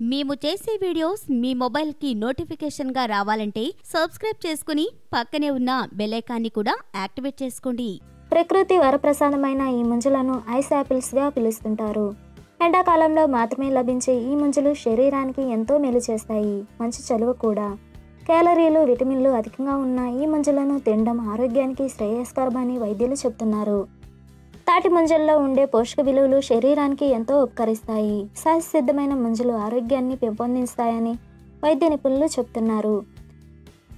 మేము చేసే వీడియోస్ మీ మొబైల్కి నోటిఫికేషన్గా రావాలంటే సబ్స్క్రైబ్ చేసుకుని పక్కనే ఉన్న బెలైకాన్ని కూడా యాక్టివేట్ చేసుకోండి. ప్రకృతి వరప్రసాదమైన ఈ ముంజలను ఐస్ యాపిల్స్గా పిలుస్తుంటారు. ఎండాకాలంలో మాత్రమే లభించే ఈ ముంజలు శరీరానికి ఎంతో మేలు చేస్తాయి. మంచి చలువ కూడా. క్యాలరీలు విటమిన్లు అధికంగా ఉన్న ఈ మంజులను తినడం ఆరోగ్యానికి శ్రేయస్కరమని వైద్యులు చెప్తున్నారు. తాటి ముంజల్లో ఉండే పోషక విలువలు శరీరానికి ఎంతో ఉపకరిస్తాయి. సహజ సిద్ధమైన ముంజలు ఆరోగ్యాన్ని పెంపొందిస్తాయని వైద్య నిపుణులు చెప్తున్నారు.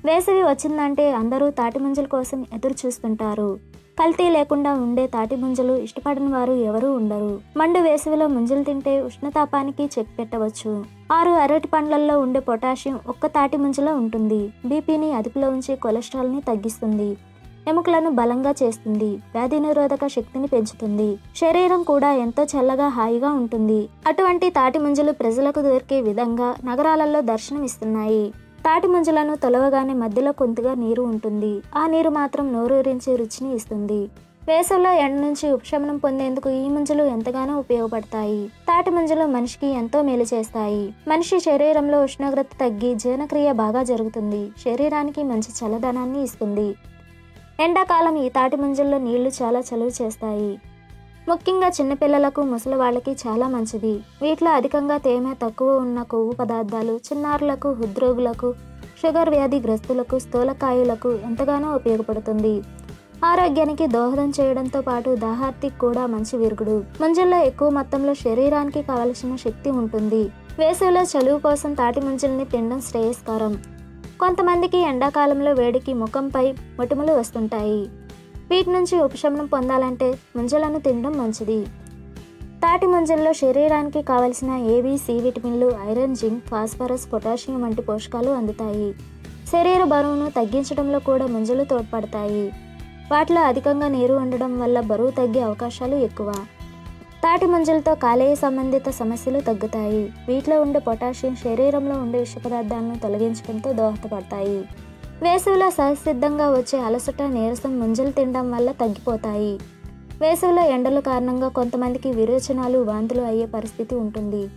వేసవి వచ్చిందంటే అందరూ తాటి ముంజల కోసం ఎదురు చూస్తుంటారు. కల్తీ లేకుండా ఉండే తాటి ముంజలు ఇష్టపడని వారు ఎవరూ ఉండరు. మండు వేసవిలో ముంజలు తింటే ఉష్ణతాపానికి చెక్ పెట్టవచ్చు. ఆరు అరటి పండ్లల్లో ఉండే పొటాషియం ఒక్క తాటి ముంజలో ఉంటుంది. బీపీని అదుపులో ఉంచి కొలెస్ట్రాల్ని తగ్గిస్తుంది. ఎముకలను బలంగా చేస్తుంది వ్యాధి నిరోధక శక్తిని పెంచుతుంది. శరీరం కూడా ఎంతో చల్లగా హాయిగా ఉంటుంది. అటువంటి తాటి ముంజలు ప్రజలకు దొరికే విధంగా నగరాలలో దర్శనమిస్తున్నాయి. తాటి ముంజలను తొలవగానే మధ్యలో కొంతగా నీరు ఉంటుంది. ఆ నీరు మాత్రం నోరూరించే రుచిని ఇస్తుంది. వేసవిలో ఎండ నుంచి ఉపశమనం పొందేందుకు ఈ ముంజలు ఎంతగానో ఉపయోగపడతాయి. తాటి ముంజలు మనిషికి ఎంతో మేలు చేస్తాయి. మనిషి శరీరంలో ఉష్ణోగ్రత తగ్గి జీర్ణక్రియ బాగా జరుగుతుంది. శరీరానికి మంచి చల్లదనాన్ని ఇస్తుంది. ఎండాకాలం ఈ తాటి మంజల్లో నీళ్ళు చాలా చలువ చేస్తాయి. ముఖ్యంగా చిన్నపిల్లలకు ముసలి వాళ్ళకి చాలా మంచిది. వీటిలో అధికంగా తేమ తక్కువ ఉన్న కొవ్వు పదార్థాలు చిన్నారులకు హృద్రోగులకు షుగర్ వ్యాధి గ్రస్తులకు స్థూలకాయులకు ఎంతగానో ఉపయోగపడుతుంది. ఆరోగ్యానికి దోహదం చేయడంతో పాటు దాహార్తికి కూడా మంచి విరుగుడు. ముంజల్లో ఎక్కువ మొత్తంలో శరీరానికి కావలసిన శక్తి ఉంటుంది. వేసవిలో చలువు కోసం తాటి మంజుల్ని తినడం శ్రేయస్కరం. కొంతమందికి ఎండాకాలంలో వేడికి ముఖంపై మొటిమలు వస్తుంటాయి. వీటి నుంచి ఉపశమనం పొందాలంటే ముంజలను తినడం మంచిది. తాటి ముంజల్లో శరీరానికి కావలసిన ఏవి సి విటమిన్లు ఐరన్ జింక్ ఫాస్ఫరస్ పొటాషియం వంటి పోషకాలు అందుతాయి. శరీర బరువును తగ్గించడంలో కూడా ముంజలు తోడ్పడతాయి. వాటిలో అధికంగా నీరు ఉండడం వల్ల బరువు తగ్గే అవకాశాలు ఎక్కువ. తాటి ముంజలతో కాలేయ సంబంధిత సమస్యలు తగ్గుతాయి. వీటిలో ఉండే పొటాషియం శరీరంలో ఉండే విష పదార్థాలను తొలగించడంతో దోహదపడతాయి. వేసవిలో సహసిద్ధంగా వచ్చే అలసట నీరసం ముంజలు తినడం వల్ల తగ్గిపోతాయి. వేసవిలో ఎండల కారణంగా కొంతమందికి విరోచనాలు వాంతులు అయ్యే పరిస్థితి ఉంటుంది.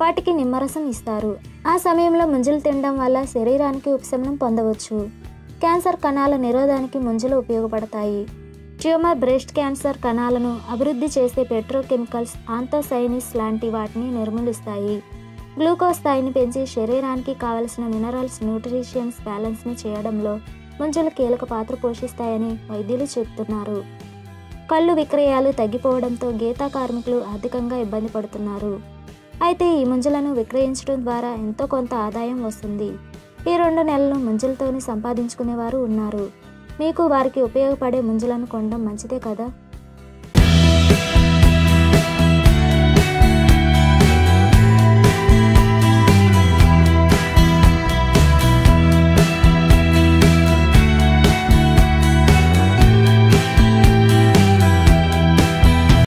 వాటికి నిమ్మరసం ఇస్తారు. ఆ సమయంలో ముంజలు తినడం వల్ల శరీరానికి ఉపశమనం పొందవచ్చు. క్యాన్సర్ కణాల నిరోధానికి ముంజలు ఉపయోగపడతాయి. ట్యూమర్ బ్రెస్ట్ క్యాన్సర్ కణాలను అభివృద్ధి చేసే పెట్రోకెమికల్స్ ఆంతోసైనిస్ లాంటి వాటిని నిర్మూలిస్తాయి. గ్లూకోజ్ స్థాయిని పెంచి శరీరానికి కావలసిన మినరల్స్ న్యూట్రిషియన్స్ బ్యాలెన్స్ని చేయడంలో ముంజలు కీలక పాత్ర పోషిస్తాయని వైద్యులు చెబుతున్నారు. కళ్ళు విక్రయాలు తగ్గిపోవడంతో గీతా కార్మికులు అధికంగా ఇబ్బంది పడుతున్నారు. అయితే ఈ ముంజలను విక్రయించడం ద్వారా ఎంతో కొంత ఆదాయం వస్తుంది. ఈ రెండు నెలలు ముంజలతోనే సంపాదించుకునేవారు ఉన్నారు. మీకు వారికి ఉపయోగపడే ముంజలను కొనడం మంచిదే కదా?